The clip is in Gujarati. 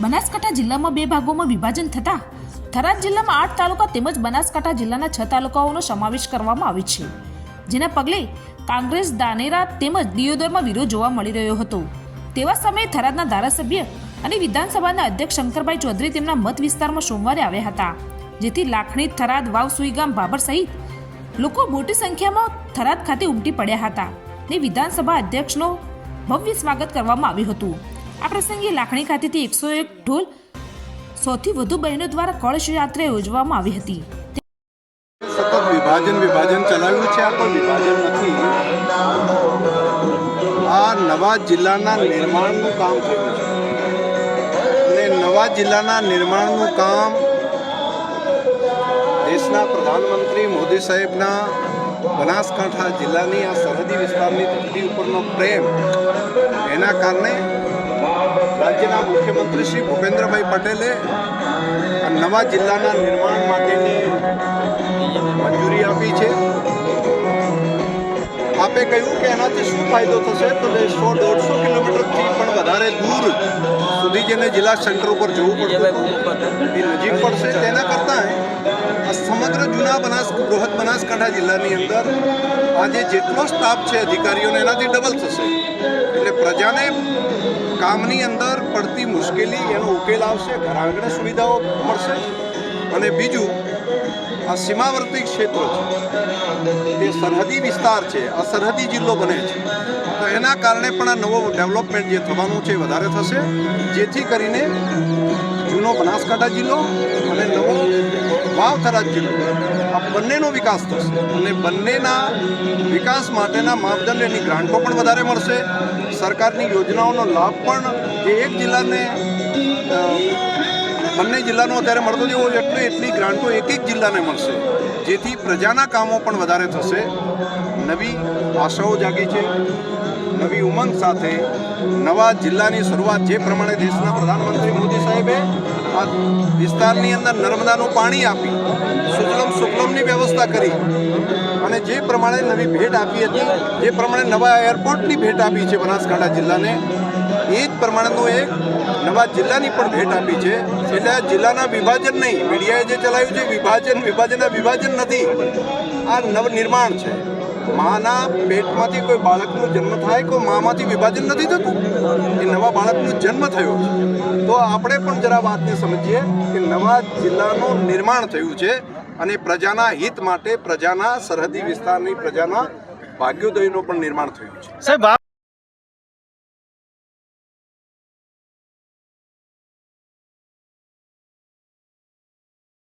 બનાસકાંઠા જિલ્લામાં બે ભાગોમાં વિભાજન થતાં થરાદ જિલ્લામાં આઠ તાલુકા તેમજ બનાસકાંઠા જિલ્લાના છ તાલુકાઓનો સમાવેશ કરવામાં આવે છે. જેના પગલે કોંગ્રેસ, દાનેરા તેમજ દિયોદરમાં વિરોધ જોવા મળી રહ્યો હતો. તેવા સમયે થરાદના ધારાસભ્ય અને વિધાનસભાના અધ્યક્ષ શંકરભાઈ ચૌધરી તેમના મત વિસ્તારમાં સોમવારે આવ્યા હતા, જેથી લાખણી, થરાદ વાવ સુઈગામ બાબર સહિત લોકો મોટી સંખ્યામાં થરાદ ખાતે ઉમટી પડ્યા હતા. ને વિધાનસભા અધ્યક્ષનો ભવ્ય સ્વાગત કરવામાં આવ્યું હતું. આ પ્રસંગે લાખણી ખાતેથી એકસો એક ઢોલ સૌથી વધુ બહેનો દ્વારા કળશ યાત્રા યોજવામાં આવી હતી. સતત વિભાજન વિભાજન ચલાવ્યું છે. આ કોઈ વિભાજન નથી. આ નવા જિલ્લાના નિર્માણનું કામ થયું છે. અને નવા જિલ્લાના નિર્માણનું કામ દેશના પ્રધાનમંત્રી મોદી સાહેબના બનાસકાંઠા જિલ્લાની આ સરહદી વિસ્તારની ધરતી ઉપરનો પ્રેમ એના કારણે રાજ્યના મુખ્યમંત્રી શ્રી ભૂપેન્દ્રભાઈ પટેલે નવા જિલ્લાના નિર્માણ માટેની મંજૂરી આપી છે. આપે કહ્યું કે એનાથી શું ફાયદો થશે? તો સો દોઢસો કિલોમીટરથી પણ વધારે દૂર સુધી જેને જિલ્લા સેન્ટર ઉપર જવું પડતું એ નજીક પડશે. તેના કરતાં આ સમગ્ર જૂના બનાસ, બૃહદ બનાસકાંઠા જિલ્લાની અંદર આજે જેટલો સ્ટાફ છે અધિકારીઓને એનાથી ડબલ થશે. એટલે પ્રજાને કામની અંદર પડતી મુશ્કેલી એનો ઉકેલ આવશે, ઘર આંગણે સુવિધાઓ મળશે અને બીજું, આ સીમાવર્તી ક્ષેત્રો છે. તે સરહદી વિસ્તાર છે, આ સરહદી જિલ્લો બને છે. તો એના કારણે પણ આ નવો ડેવલપમેન્ટ જે થવાનું છે વધારે થશે, જેથી કરીને જૂનો બનાસકાંઠા જિલ્લો અને નવો વાવથરા જિલ્લો. આ બંનેનો વિકાસ થશે. અને બંનેના વિકાસ માટેના માપદંડ એની ગ્રાન્ટો પણ વધારે મળશે. સરકારની યોજનાઓનો લાભ પણ જે એક જિલ્લાને બંને જિલ્લાનો અત્યારે મળતો જેવો એટલે એટલી ગ્રાન્ટો એક એક જિલ્લાને મળશે. જેથી પ્રજાના કામો પણ વધારે થશે. નવી આશાઓ જાગી છે. નવી ઉમંગ સાથે નવા જિલ્લાની શરૂઆત જે પ્રમાણે દેશના પ્રધાનમંત્રી મોદી સાહેબે આ વિસ્તારની અંદર નર્મદાનું પાણી આપી, સુજલમ સુફલમની વ્યવસ્થા કરી અને જે પ્રમાણે નવી ભેટ આપી હતી, જે પ્રમાણે નવા એરપોર્ટની ભેટ આપી છે બનાસકાંઠા જિલ્લાને, એ જ પ્રમાણેનું એક નવા જિલ્લાની પણ ભેટ આપી છે. એટલે આ જિલ્લાના વિભાજન નહીં, મીડિયાએ જે ચલાવ્યું છે, વિભાજન, વિભાજનના વિભાજન નથી, આ નવનિર્માણ છે. માના પેટમાંથી કોઈ બાળકનો જન્મ થાય, કોઈ મામાંથી વિભાજન નથી થતું? એ નવા બાળકનો જન્મ થયો છે. તો આપણે પણ જરા વાતને સમજીએ કે નવા જિલ્લાનું નિર્માણ થયું છે અને પ્રજાના હિત માટે પ્રજાના સરહદી વિસ્તારની પ્રજાના ભાગ્યોદયનું પણ નિર્માણ થયું છે. સાહેબ